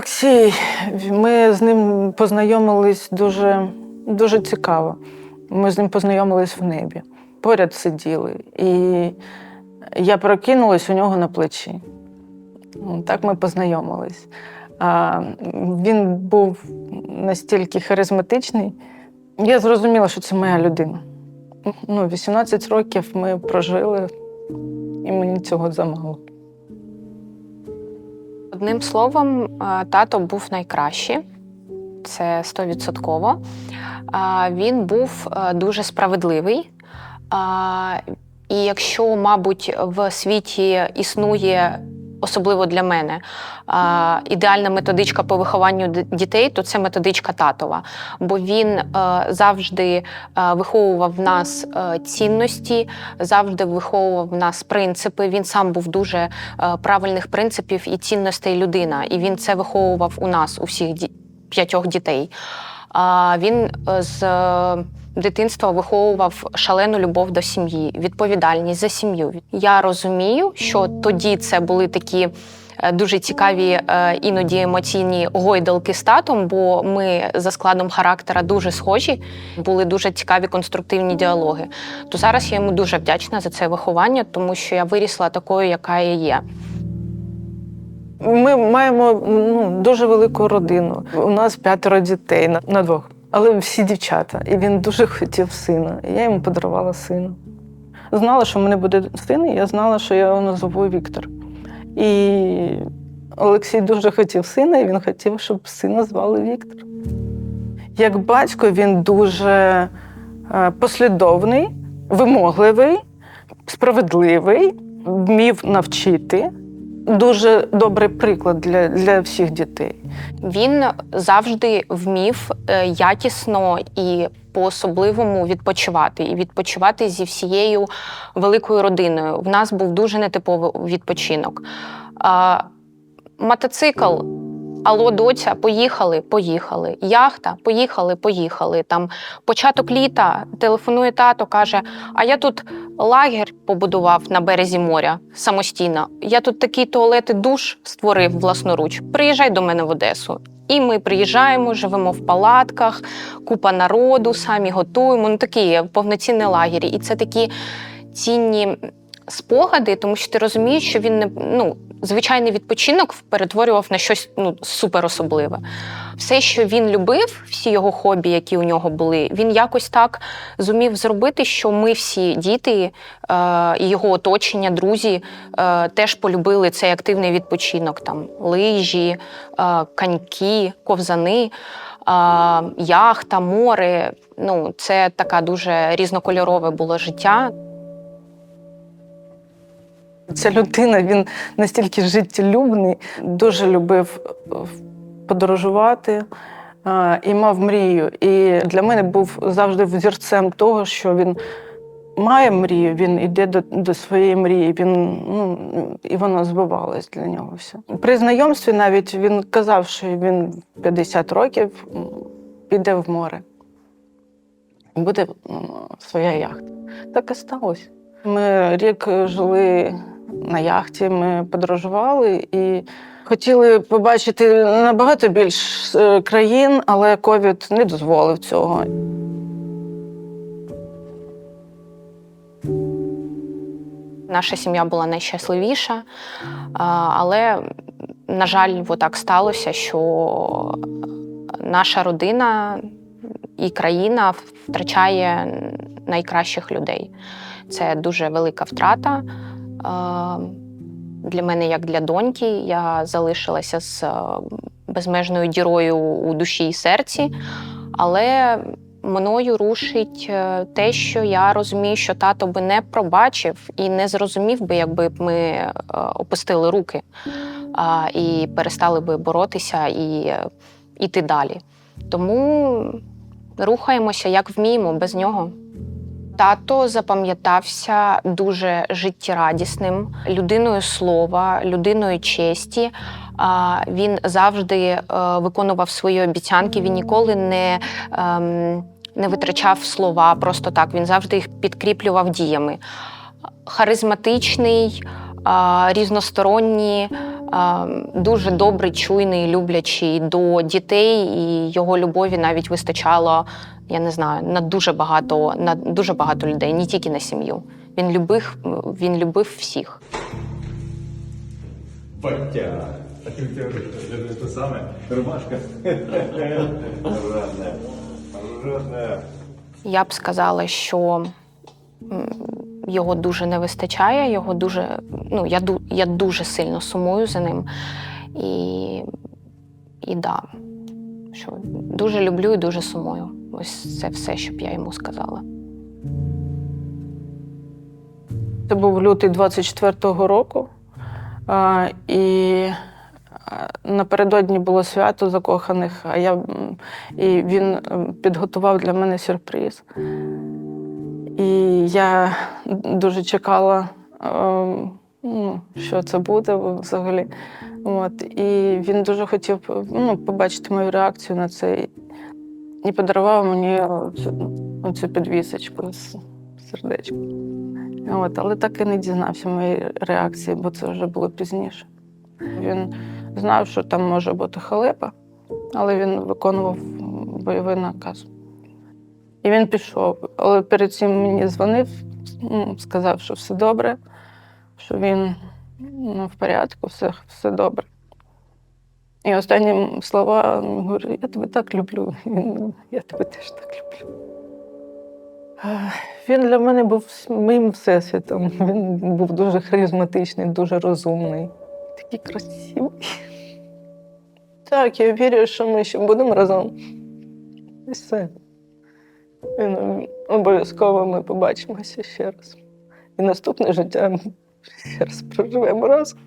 Олексій, ми з ним познайомились дуже, дуже цікаво. Ми з ним познайомились в небі. Поряд сиділи. І я прокинулась у нього на плечі. Так ми познайомились. А, він був настільки харизматичний. Я зрозуміла, що це моя людина. Ну, 18 років ми прожили, і мені цього замало. Одним словом, е, тато був найкращий, це стовідсотково. Він був е, дуже справедливий. І якщо, мабуть, в світі існує, особливо для мене, ідеальна методичка по вихованню дітей, то це методичка татова. Бо він е, завжди е, виховував в нас е, цінності, завжди виховував в нас принципи. Він сам був дуже правильних принципів і цінностей людина. І він це виховував у нас, у всіх п'ятьох дітей. Він з дитинства виховував шалену любов до сім'ї, відповідальність за сім'ю. Я розумію, що тоді це були такі. е, Дуже цікаві е, іноді емоційні гойдалки з татом, бо ми за складом характера дуже схожі, були дуже цікаві конструктивні діалоги. То зараз я йому дуже вдячна за це виховання, тому що я вирісла такою, яка я є. Ми маємо ну, дуже велику родину. У нас п'ятеро дітей на, на двох, але всі дівчата. І він дуже хотів сина. І я йому подарувала сина. Знала, що в мене буде син, і я знала, що я його назову Віктор. І Олексій дуже хотів сина, і він хотів, щоб сина звали Віктор. Як батько, він дуже е, послідовний, вимогливий, справедливий, вмів навчити. Дуже добрий приклад для, для всіх дітей. Він завжди вмів е, якісно і по-особливому відпочивати, і відпочивати зі всією великою родиною. В нас був дуже нетиповий відпочинок. Мотоцикл. Алло, доця, поїхали, поїхали. Яхта, поїхали, поїхали. Там початок літа телефонує тато, каже: А я тут лагер побудував на березі моря самостійно. Я тут такий туалет і душ створив власноруч. Приїжджай до мене в Одесу. І ми приїжджаємо, живемо в палатках, купа народу, самі готуємо. Ну такі повноцінні лагері. І це такі цінні спогади, тому що ти розумієш, що він не ну, звичайний відпочинок перетворював на щось ну, супер особливе. Все, що він любив, всі його хобі, які у нього були, він якось так зумів зробити, що ми всі діти е, і його оточення, друзі е, теж полюбили цей активний відпочинок. Там лижі, е, коньки, ковзани. Яхта, море ну це така дуже різнокольорове було життя. Ця людина він настільки життєлюбний, дуже любив е, подорожувати е, і мав мрію. І для мене був завжди взірцем того, що він має мрію, він йде до, до своєї мрії, він, ну, і вона збивалась для нього все. При знайомстві навіть він казав, що він 50 років піде в море. Буде м, своя яхта. Так і сталося. Ми рік жили на яхті, ми подорожували і хотіли побачити набагато більш е, країн, але ковід не дозволив цього. Наша сім'я була найщасливіша, але, на жаль, так сталося, що наша родина і країна втрачає найкращих людей. Це дуже велика втрата. Для мене, як для доньки, я залишилася з е, безмежною дірою у душі і серці, але мною рушить е, те, що я розумію, що тато би не пробачив і не зрозумів би, якби ми е, опустили руки і перестали би боротися і іти далі. Тому рухаємося як вміємо без нього. Тато запам'ятався дуже життєрадісним, людиною слова, людиною честі. Він завжди е, виконував свої обіцянки. Він ніколи не, ем, не витрачав слова просто так. Він завжди їх підкріплював діями. Харизматичний, а, різносторонні, дуже добрий, чуйний, люблячий до дітей, і його любові навіть вистачало, я не знаю, на дуже багато, на дуже багато людей, не тільки на сім'ю. Він любив, він любив всіх. Батя. А ти тебе те саме? Ромашка. Я б сказала, що його дуже не вистачає, його дуже, ну, я, я дуже сильно сумую за ним. І, і да, що дуже люблю і дуже сумую. Ось це все, що б я йому сказала. Це був лютий 24-го року. І напередодні було свято закоханих, а я, і він підготував для мене сюрприз. І я дуже чекала, ем, ну, що це буде взагалі. От. І він дуже хотів ну, побачити мою реакцію на це. І подарував мені оцю підвісочку з сердечком. От, але так і не дізнався моєї реакції, бо це вже було пізніше. Він знав, що там може бути халепа, але він виконував бойовий наказ. І він пішов. Але перед цим мені дзвонив, сказав, що все добре, що він ну, в порядку, все, все добре. І останні слова він говорить, я тебе так люблю. Він, я тебе теж так люблю. Він для мене був моїм всесвітом. Він був дуже харизматичний, дуже розумний, такий красивий. Так, я вірю, що ми ще будемо разом. І все. Він, обов'язково ми побачимося ще раз. І наступне життя ще раз проживемо разом.